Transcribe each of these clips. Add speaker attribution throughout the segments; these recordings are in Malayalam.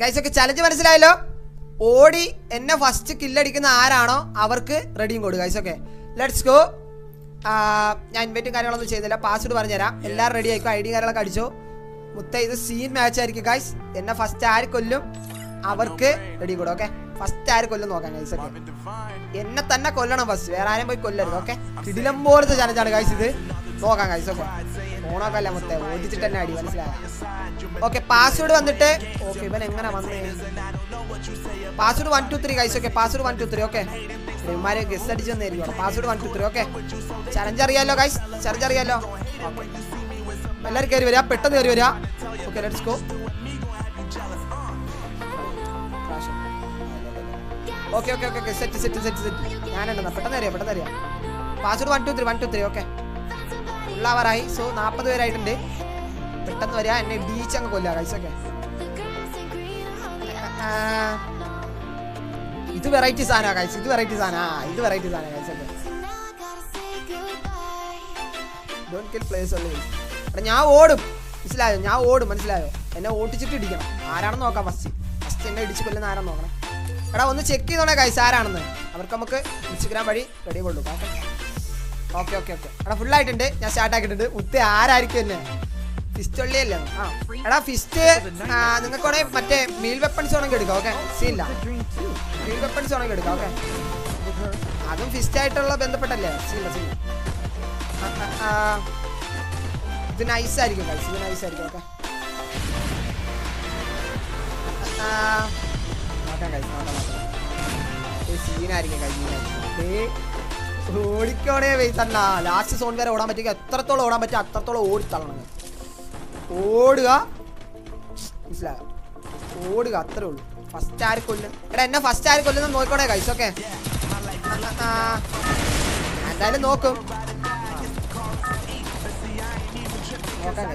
Speaker 1: ഗൈസ് ഒക്കെ ചലഞ്ച് മനസ്സിലായല്ലോ? ഓടി എന്നെ ഫസ്റ്റ് കില്ലടിക്കുന്ന ആരാണോ അവർക്ക് റെഡിയും കൊടുക്കുക ഗൈസ് ഓക്കെ ലെറ്റ്സ് ഗോ ഞാൻ ഇൻവൈറ്റും കാര്യങ്ങളൊന്നും ചെയ്തില്ല പാസ്വേഡ് പറഞ്ഞുതരാം. എല്ലാവരും റെഡി ആയിക്കോ? ഐ ഡി കാര്യങ്ങളൊക്കെ അടിച്ചോ? മുത്ത ഇത് സീൻ മാച്ച് ആയിരിക്കും ഗൈസ് എന്നെ ഫസ്റ്റ് ആര് കൊല്ലും? അവർക്ക് റെഡി കൊടുക്കും ഓക്കെ ഫസ്റ്റ് ആര് കൊല്ലും നോക്കാം ഗൈസ് ഓക്കെ എന്നെ തന്നെ കൊല്ലണം ഫസ്റ്റ് വേറെ ആരും പോയി കൊല്ലരുത് ഓക്കെ കിടിലം പോലത്തെ ചലഞ്ചാണ് ഗൈസ് ഇത്. നോക്കാം ഗൈസ് ഓക്കെ ഓണൊക്കെ അല്ല മൊത്തം? ഓടിച്ചിട്ട് തന്നെ അടി മനസ്സിലായ? ഓക്കെ പാസ്വേഡ് വന്നിട്ട് ഓക്കെ ഇവൻ എങ്ങനെ വന്നേ? Password one two three guys okay password one two three okay ഇവന്മാരെ ഗസ് അടിച്ച് വന്നായിരിക്കും password one two three okay challenge അറിയാലോ ഗൈസ് ചലഞ്ച് അറിയാലോ? എല്ലാവരും കയറി വരിക പെട്ടെന്ന് കയറി വരിക okay let's go okay okay okay set set set set ഞാനുണ്ടെന്നാ പെട്ടെന്ന് അറിയാം പെട്ടെന്ന് അറിയാം password one two three one two three okay ഫുള്ളാവറായി so നാൽപ്പത് പേരായിട്ടുണ്ട്. പെട്ടെന്ന് വരിക എന്നെ ഇടിച്ച് അങ്ങ് കൊല്ലുക കഴിച്ചൊക്കെ ഇത് വെറൈറ്റി സാധനമാണ് കൈസ് ഇത് വെറൈറ്റി സാധനമാണ് ഇത് വെറൈറ്റി സാധനം കഴിച്ചൊക്കെ ഡോണ്ട് കിൽ പ്ലേസ് ഞാൻ ഓടും. മനസ്സിലായോ? ഞാൻ ഓടും മനസ്സിലായോ? എന്നെ ഓട്ടിച്ചിട്ട് ഇടിക്കണം. ആരാണെന്ന് നോക്കാം ഫസ്റ്റ് ഫസ്റ്റ് എന്നെ ഇടിച്ച് കൊല്ലുന്ന ആരാണെന്ന് നോക്കണം. എടാ ഒന്ന് ചെക്ക് ചെയ്തോണേ കൈസ് ആരാണെന്ന്. അവർക്ക് നമുക്ക് ഇൻസ്റ്റഗ്രാം വഴി റെഡി കൊണ്ടു ഓക്കെ ഓക്കെ ഓക്കെ. എടാ ഫുൾ ആയിട്ടുണ്ട് ഞാൻ സ്റ്റാർട്ട് ആക്കിയിട്ടുണ്ട്. മുത്ത ആരായിരിക്കും എന്നെ? ഫിസ്റ്റ് ഉള്ളിയല്ലേ? ആ. എടാ ഫിസ്റ്റ് നിങ്ങൾക്ക് വേണമെങ്കിൽ മറ്റേ മീൽ വെപ്പൺസ് വേണമെങ്കിൽ എടുക്കാം ഓക്കെ സീനില്ല മീൽ വെപ്പൺസ് വേണമെങ്കിൽ എടുക്കാം ഓക്കെ അതും ഫിസ്റ്റ് ആയിട്ടുള്ള ബന്ധപ്പെട്ടല്ലേ? സീനില്ല ആ. ഇത് നൈസ് ആയിരിക്കും guys. ഇത് നൈസ് ആയിരിക്കും ഓക്കെ നോക്കാം guys, നോക്കാം നോക്കാം. സീനായിരിക്കും സീനായിരിക്കും. ഓടിക്കോണേ വെയ്സണ്ണ ലാസ്റ്റ് സോൺ വരെ ഓടാൻ പറ്റുക എത്രത്തോളം ഓടാൻ പറ്റുക അത്രത്തോളം ഓടിത്തള്ളണം ഓടുക. മനസ്സിലാകാം ഓടുക അത്രേ ഉള്ളൂ. ഫസ്റ്റ് ആര് കൊല്ലും? എടാ എന്നെ ഫസ്റ്റ് ആര് കൊല്ലുന്ന നോക്കണേ കൈസ് ഓക്കെ എന്തായാലും നോക്കും. നോക്കാം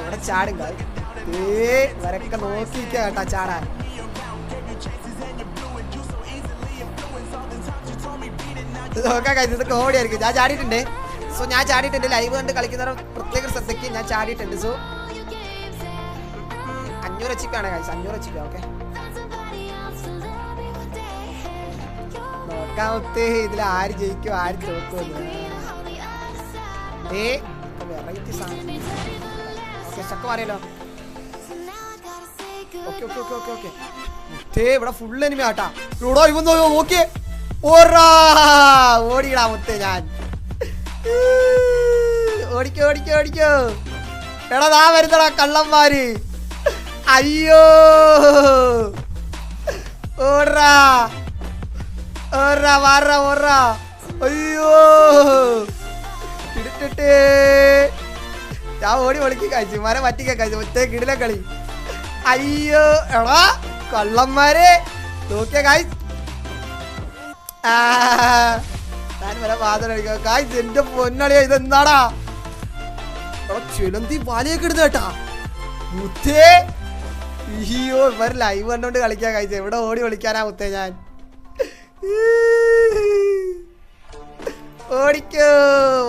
Speaker 1: ഇവിടെ ചാടും. ഏ ഇവരൊക്കെ നോക്കിയിരിക്കുക കേട്ടാ ചാടാൻ. നോക്കാം guys. ഇത് കോമഡി ആയിരിക്കും ഞാൻ ചാടിയിട്ടുണ്ട്. സോ ഞാൻ ചാടിയിട്ടുണ്ട്. ലൈവ് കണ്ട് കളിക്കുന്നവർ പ്രത്യേക ശ്രദ്ധയ്ക്ക് ഞാൻ ചാടിയിട്ടുണ്ട്. സോ അഞ്ഞൂറ് എച്ച് ആണ്. അഞ്ഞൂറ് എച്ച് ഓക്കെ ഇതിൽ ആര് ജയിക്കും ആര് തോക്കുമെന്ന് വെറൈറ്റി സാധനം. ഓക്കെ ഓക്കെ ഓക്കെ ഓക്കെ ഇവിടെ ഫുൾ എനിമയാട്ടാ ഇവിടെ ഇവൻ നോക്കിയേ. ഓറാ ഓടിയിടാ മുത്തേ ഞാൻ. ഓടിക്കോ ഓടിക്കോ ഓടിക്കോ. എടാ നാ വരുന്നടാ കള്ളന്മാര്. അയ്യോ. ഓടാ ഓടാ വാറാ ഓടാ അയ്യോ. ഇടുത്തിട്ട് ഞാൻ ഓടി ഒളിക്കി കഴിച്ചു. മരം പറ്റിക്കാൻ കഴിച്ചു. ഒറ്റ കിടില കളി അയ്യോ. എടാ കള്ളന്മാരെ. നോക്കിയ കായ് ഞാൻ വരെ വാതിൽ അടിക്കാം കായ് എന്റെ പൊന്നളിയാ ഇതെന്താടാ? ചിലന്തി പാലിയൊക്കെ ഇടുന്ന കേട്ടാ. മുത്തേ. അയ്യോ ഇവർ ലൈവ് കണ്ടോണ്ട് കളിക്കാൻ കഴിച്ചു എവിടെ ഓടി വിളിക്കാനാ മുത്തേ ഞാൻ? ഓടിക്കോ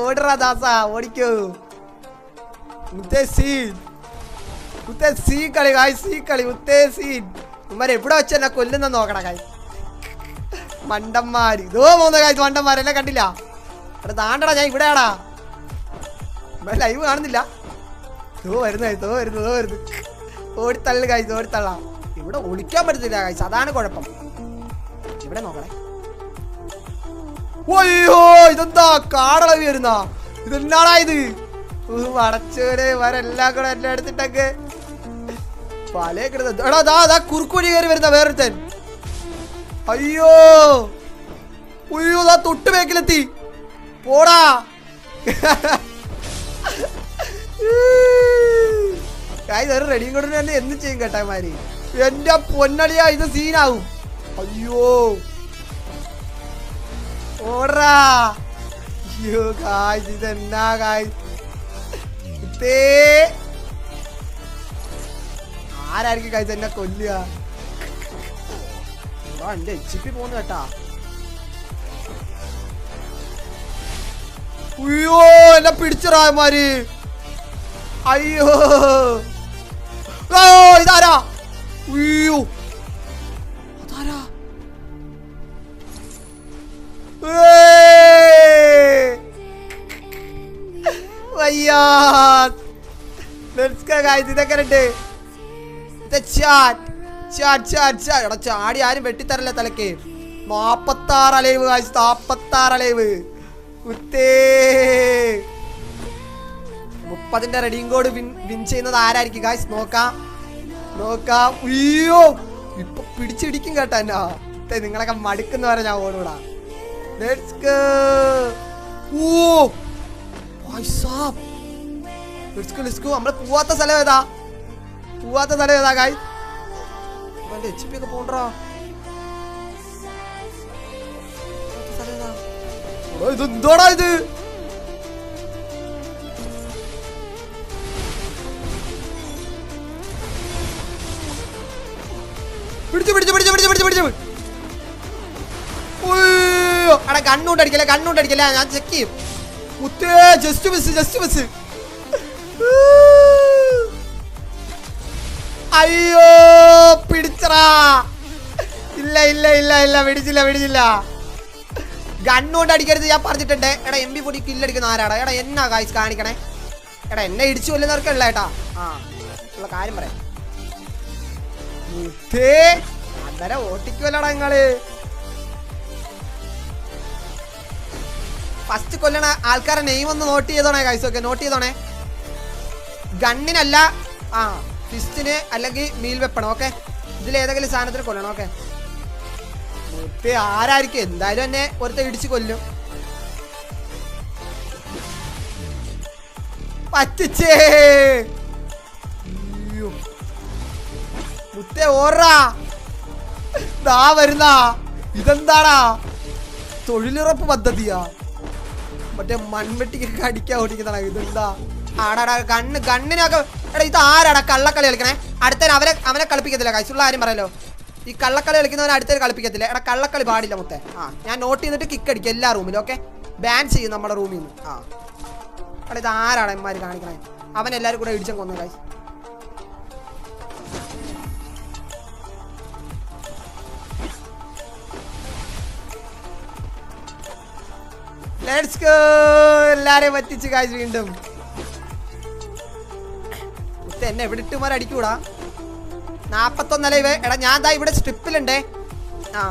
Speaker 1: ഓടറാ ദാസ ഓടിക്കോ. മുത്തേ സീൻ മുത്തേ സീ കളി കായ് സീ കളി. മുത്തേ സീൻ ഉമ്മരെ എവിടെ വെച്ച് എന്നെ കൊല്ലുന്ന നോക്കണ കായ് മണ്ടന്മാര്. ഇതോ പോകുന്ന കായ് മണ്ടന്മാരെല്ലാം കണ്ടില്ല. അവിടെ താണ്ടടാ ഞാൻ ഇവിടെയാടാ. ഇവിടെ ലൈവ് കാണുന്നില്ല. തോ വരുന്ന തോ വരുന്നു തോ വരുന്നു. ഓടിത്തള്ളു കായ്സ് ഓടിത്തള്ളാം. ഇവിടെ ഒളിക്കാൻ പറ്റത്തില്ല കായ്സ് അതാണ് കുഴപ്പം. ഇവിടെ നോക്കണേ. ഓയ്യോ ഇതെന്താ? കാടളവി വരുന്ന? ഇതെന്നാടാ ഇത്? അടച്ചവരെ വരെല്ലാം കൂടെ എല്ലാം എടുത്തിട്ടൊക്കെ പല കിടന്നു. എടാ ദാ കുറുക്കുവഴി കയറി വരുന്ന വേറൊരുത്തൻ. അയ്യോ. അയ്യോ ദാ തൊട്ട് ബേക്കിലെത്തി. പോടാ. കായ് ഒരു റെഡിയും കൊണ്ട് തന്നെ എന്ത് ചെയ്യും കേട്ടാമാര് എന്റെ പൊന്നളിയാ ഇത് സീനാവും. അയ്യോ. ഓടാ. അയ്യോ കായ് ഇതെന്നാ കായ് ഇതേ. ആരായിരിക്കും കായ് എന്നെ കൊല്ലുക? ആ, എന്റെ എച്ച് പി പോന്നു കേട്ടാ. അയ്യോ എന്നെ പിടിച്ചറായമാര് അയ്യോ. ഇതാരാ? അയ്യോ. അതാരാ! വയ്യാ. ഇതൊക്കെ ഉണ്ട് എടാ ചാടി ആരും വെട്ടിത്തരല്ല തലക്ക് നാപ്പത്താറ് അലൈവ് കാശ് നാപ്പത്താറ് അലൈവ്. മുപ്പതിന്റെ റെഡിയും കോഡ് വിൻ ചെയ്യുന്നത് ആരായിരിക്കും കാശ് നോക്കാം. നോക്കാം. അയ്യോ ഇപ്പൊ പിടിച്ചിടിക്കും കേട്ടോ എന്നാ. നിങ്ങളൊക്കെ മടുക്കുന്ന വരെ ഞാൻ ഓടൂടാ നമ്മൾ പോവാത്ത സ്ഥലം ഏതാ? പോവാത്ത സ്ഥലം ഏതാ കായ് അവന്റെ എച്ച് പി ഒക്കെ പോണ്ടോ ഇത് എന്തോടാ ഇത്? പിടിച്ചു പിടിച്ചു പിടിച്ചു പിടിച്ചു പിടിച്ചു പിടിച്ചു. എടാ കണ്ണുകൊണ്ട് അടിക്കല്ലേ കണ്ണുകൊണ്ട് അടിക്കല്ലേ? ഞാൻ ചെക്ക് ചെയ്യും. മുത്തേ ജസ്റ്റ് മിസ് ജസ്റ്റ് മിസ് അയ്യോ പിടിച്ചറാ ഇല്ല ഇല്ല ഇല്ല ഇല്ല പിടിച്ചില്ല പിടിച്ചില്ല ഗണ്ണുകൊണ്ട് അടിക്കരുത് ഞാൻ പറഞ്ഞിട്ടുണ്ട്. എടാ എം ബി പൊടി കില്ലടിക്കുന്ന ആരാടാ? എടാ എന്നാ കായ്സ് കാണിക്കണേ? എടാ എന്നെ ഇടിച്ചു കൊല്ലുന്നവർക്കല്ല ഏട്ടാ. ആ ഉള്ള കാര്യം പറയാം. അന്നേരം ഓട്ടിക്കുമല്ലടാ നിങ്ങൾ. ഫസ്റ്റ് കൊല്ലണ ആൾക്കാരെ നെയിം ഒന്ന് നോട്ട് ചെയ്തോണേ കൈസ് ഓക്കെ നോട്ട് ചെയ്തോണേ. ഗണ്ണിനല്ല ആ ഫിസ്റ്റിന് അല്ലെങ്കിൽ മീൽ വെപ്പണം ഓക്കെ? ഇതിൽ ഏതെങ്കിലും സാധനത്തിന് കൊല്ലണം ഓക്കെ? ആരായിരിക്കും? എന്തായാലും എന്നെ ഒരുത്ത ഇടിച്ച് കൊല്ലും. പറ്റിച്ചേ! മുത്തേ ഓറാ ദാ വരുന്ന. ഇതെന്താടാ? തൊഴിലുറപ്പ് പദ്ധതിയാ. മറ്റേ മൺവെട്ടിക്കൊക്കെ അടിക്കാൻ ഓടിക്കുന്നതാണ് ഇതെന്താ? ആടാടാ കണ്ണ് കണ്ണിനൊക്കെ എടാ ഇത് ആരാടാ കള്ളക്കളി കളിക്കണേ? അടുത്തവൻ അവരെ അവനെ കളിപ്പിക്കത്തില്ല കൈസുള്ള ആരും പറയല്ലോ. ഈ കള്ളക്കളി കളിക്കുന്നവൻ അടുത്തവർ കളിപ്പിക്കത്തില്ല. എടാ കള്ളക്കളി പാടില്ല മൊത്തം. ആ ഞാൻ നോട്ട് ചെയ്തിട്ട് കിക്ക് അടിക്കും എല്ലാ റൂമിലും ഓക്കെ ബാൻ ചെയ്യും നമ്മുടെ റൂമിൽ നിന്ന് ആ. എടാ ഇത് ആരാടാ എമ്മാര് കാണിക്കണേ? അവൻ എല്ലാവരും കൂടെ ഇടിച്ചും കൊന്നു കാശ് ലെറ്റ്സ് ഗോ എല്ലാരെയും പറ്റിച്ച് കാശ് വീണ്ടും. എന്നെ എവിടെ മാറി അടിക്കൂടാ? നാപ്പത്തൊന്നല്ല ഇവ? എടാ ഞാൻ ദാ ഇവിടെ സ്ട്രിപ്പിലുണ്ടേ ആ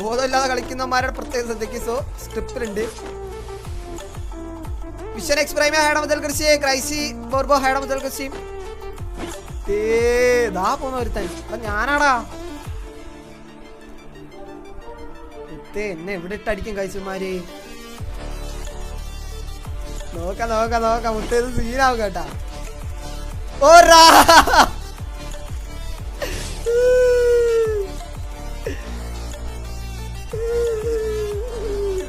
Speaker 1: ബോധമില്ലാതെ കളിക്കുന്നവന്മാരുടെ പ്രത്യേക ശ്രദ്ധിക്കും സോ സ്ട്രിപ്പിലുണ്ട് വിഷൻ എക്സ്പ്രൈമ ഹൈഡ മുതൽ കൃഷി ക്രൈസി ബോർബോ ഹൈഡ മുതൽ കൃഷി. ഏതാ പോന്ന ഒരുത്തൻ. അപ്പൊ ഞാനാടാ. എന്നെ എവിടെ ഇട്ടടിക്കും കഴിച്ചുമാര് നോക്കാം നോക്കാം നോക്കാം. മുട്ടേത് സീനാവും കേട്ടാ. ഓറാ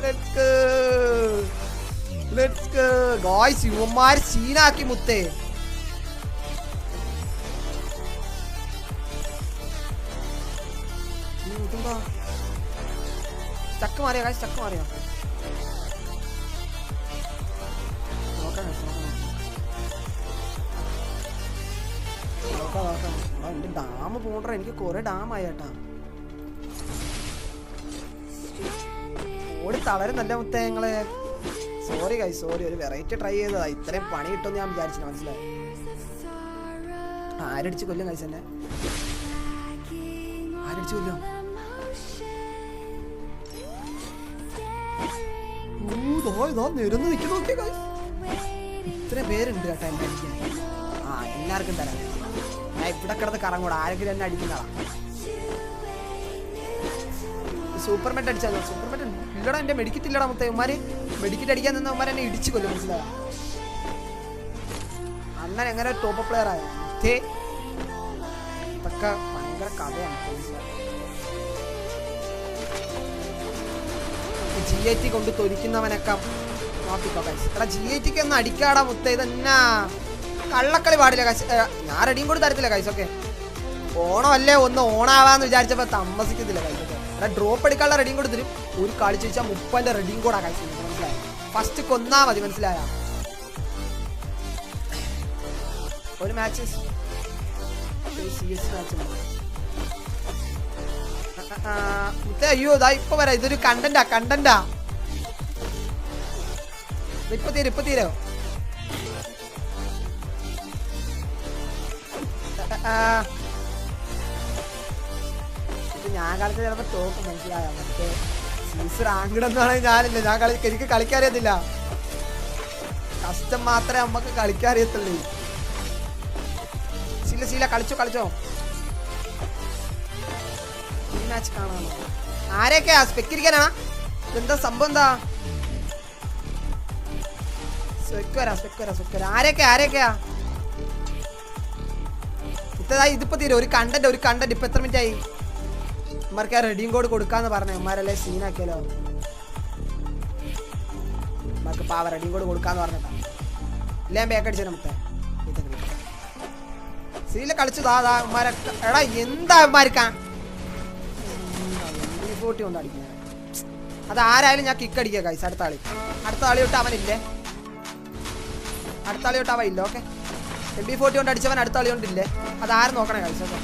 Speaker 1: Let's go. Let's go. Guys, ഇവന്മാര് സീനാക്കി മുത്തേ? ചക്ക് മാറിയോ കാശ് ചക്ക് മാറിയോ നോക്കാം നോക്കാം, നോക്കാം. നോക്കാം എന്റെ ഡാം പോണ്ട എനിക്ക് കുറെ ഡാം ആയേട്ടാ. ഓടി തളരും നല്ല ഞങ്ങൾ? സോറി കൈ സോറി ഒരു വെറൈറ്റി ട്രൈ ചെയ്തതാ. ഇത്രയും പണി കിട്ടുമെന്ന് ഞാൻ വിചാരിച്ചില്ല മനസ്സിലായി? ആരടിച്ച് കൊല്ലും കൈസ് എന്നെ? ആരടിച്ച് കൊല്ലും? ഊ, ദാ ഇതാ നിരന്ന് നിൽക്കുന്നു നോക്കിയേ guys. ഇത്ര പേരുണ്ട് കേട്ടോ അടിക്കാൻ ആ എല്ലാവർക്കും തരാം. ഞാൻ ഇവിടെ കിടന്ന് കറങ്ങൂടാ. ആരെങ്കിലും എന്നെ അടിക്കുന്നതാ. സൂപ്പർ മെറ്റ് അടിച്ചാൽ സൂപ്പർ മെറ്റ് ഇല്ലടാ എന്റെ മെഡിക്കറ്റ് ഇല്ലടാ മൊത്തം ഉമ്മാര്. മെഡിക്കറ്റ് അടിക്കാൻ നിന്നവന്മാർ എന്നെ ഇടിച്ചു കൊല്ലും മനസ്സിലാ അണ്ണൻ എങ്ങനെ ടോപ്പ് പ്ലെയർ ആയ? ഇതൊക്കെ ഭയങ്കര കഥയാണ് ജി ഐ ടി കൊണ്ട് തൊലിക്കുന്നവനൊക്കെ നോക്കിക്കോ. എടാ ജി ഐ ടിക്ക് ഒന്ന് അടിക്കാടാ മുത്തേ ഇതെന്നാ? കള്ളക്കളി പാടില്ല കൈസ് ഞാൻ റെഡിയും കൂടി തരത്തില്ല കൈസ് ഓക്കെ ഓണമല്ലേ ഒന്ന് ഓണാവാന്ന് വിചാരിച്ചപ്പോ താമസിക്കത്തില്ല കൈസ് ഓക്കെ ഡ്രോപ്പ് എടുക്കാനുള്ള റെഡിയും കൂടി തരും. ഒരു കളി ചോദിച്ചാൽ മുപ്പതിന്റെ റെഡിയും കൂടാ കൈസ് മനസ്സിലായി? ഫസ്റ്റ് കൊന്നാ മതി മനസ്സിലായ? ഒരു മാച്ച് മുത്തേ അയ്യോ ഇതാ ഇപ്പൊ വരാം ഇതൊരു കണ്ടന്റാ കണ്ടന്റാ ഇപ്പൊ തീരും ഇപ്പൊ തീരോ. ഞാൻ കളിച്ച ചിലപ്പോ തോക്ക് മനസ്സിലായോ? മറ്റേ സീസ് റാങ്കിഡ് എന്നാണെങ്കിൽ ഞാനില്ല. ഞാൻ കളി എനിക്ക് കളിക്കാറിയത്തില്ല കഷ്ടം മാത്രമേ നമ്മക്ക് കളിക്കാൻ അറിയത്തുള്ളൂ. ശീല ശീല കളിച്ചോ കളിച്ചോ. ഈ മാച്ച് കാണാമോ? ആരെയൊക്കെയാ? സ്പെക്കിരിക്കാനാ എന്താ സംഭവം എന്താ? സ്പെക്ക് വരാം സ്പെക്ക് വരാം സ്പെക്ക് വരാം. ആരെയൊക്കെയാ? ആരെയൊക്കെയാ? ഇത്തതായി ഇതിപ്പോ തീരും. ഒരു കണ്ടന്റ് ഒരു കണ്ടന്റ് ഇപ്പൊ എത്ര മിനിറ്റ് ആയി? ഇമാർക്ക് ആ റെഡിയും കോഡ് കൊടുക്കാന്ന് പറഞ്ഞു. ഇമാരല്ലേ സീനാക്കിയല്ലോ ഇമാർക്ക് പാവ റെഡിയും കോഡ് കൊടുക്കാന്ന് പറഞ്ഞിട്ടാ ഇല്ലേ ബേക്കടിച്ചു മുത്തേ. സീല കളിച്ചു ദാ ഉമ്മാര എടാ എന്താ ഇമാർക്കാ ഫോർട്ടി കൊണ്ട് അടിക്കുന്നത് അത് ആരായാലും ഞാൻ കിക്ക് അടിക്കുക കൈസ് അടുത്ത ആളി. അടുത്ത ആളി തൊട്ട് അവനില്ലേ? അടുത്ത ആളി തൊട്ട് അവൻ ഇല്ല ഓക്കെ എം ബി ഫോർട്ടി കൊണ്ട് അടിച്ചവൻ അടുത്ത കൊണ്ടില്ലേ അത് ആരും നോക്കണേ ഓക്കെ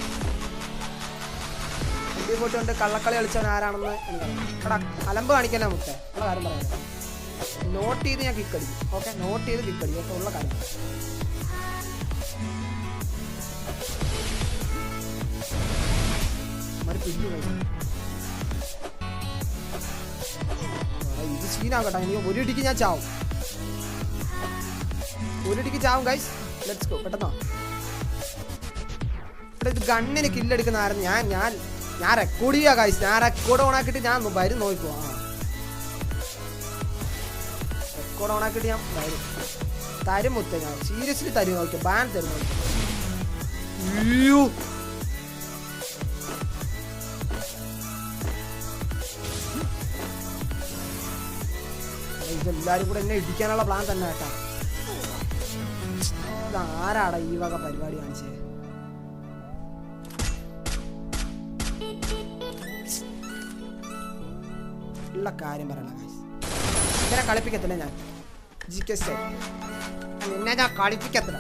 Speaker 1: എം ബി ഫോർട്ടി കൊണ്ട് കള്ളക്കളി കളിച്ചവൻ ആരാണെന്ന് എനിക്കറിയാം എടാ അലമ്പ് കാണിക്കാൻ മുത്തേ ഉള്ള കാര്യം പറയാം. നോട്ട് ചെയ്ത് ഞാൻ കിക്ക് അടിക്കും. ഓക്കെ നോട്ട് ചെയ്ത് കിക്ക് അടിക്കും. ഓക്കെ ഉള്ള കാര്യം. കഴിച്ചു ഇത് സീനാകട്ടെ എനിക്ക് ഒരു ഇടിക്ക് ഞാൻ ചാവും. ഒരു ഇടിക്ക് ചാവും ഗൈസ് ലെറ്റ്സ് ഗോ പെട്ടെന്നോ? ഇവിടെ ഇത് ഗണ്ണിന് കില്ലെടുക്കുന്ന ആരും ഞാൻ ഞാൻ ഞാൻ റെക്കോർഡ് ചെയ്യാ ഗൈസ് ഞാൻ റെക്കോർഡ് ഓൺ ആക്കിയിട്ട് ഞാൻ വരും നോക്കിക്കോ. ആ. റെക്കോർഡ് ഓൺ ആക്കിയിട്ട് ഞാൻ വരും തരും മുത്ത ഞാൻ. സീരിയസ്ലി തരും നോക്കിയോ ബാൻ തരും നോക്കിയോ ഇതെല്ലാരും കൂടെ എന്നെ ഇടിക്കാനുള്ള പ്ലാൻ തന്നെ കേട്ടാ. ഇതാരാടാ ഈ വക പരിപാടി കാണിച്ചേ? ഉള്ള കാര്യം പറയണ. ഇങ്ങനെ കളിപ്പിക്കത്തില്ല ഞാൻ. ജി കെ സ്റ്റൈൽ എന്നെ ഞാൻ കളിപ്പിക്കത്തില്ല.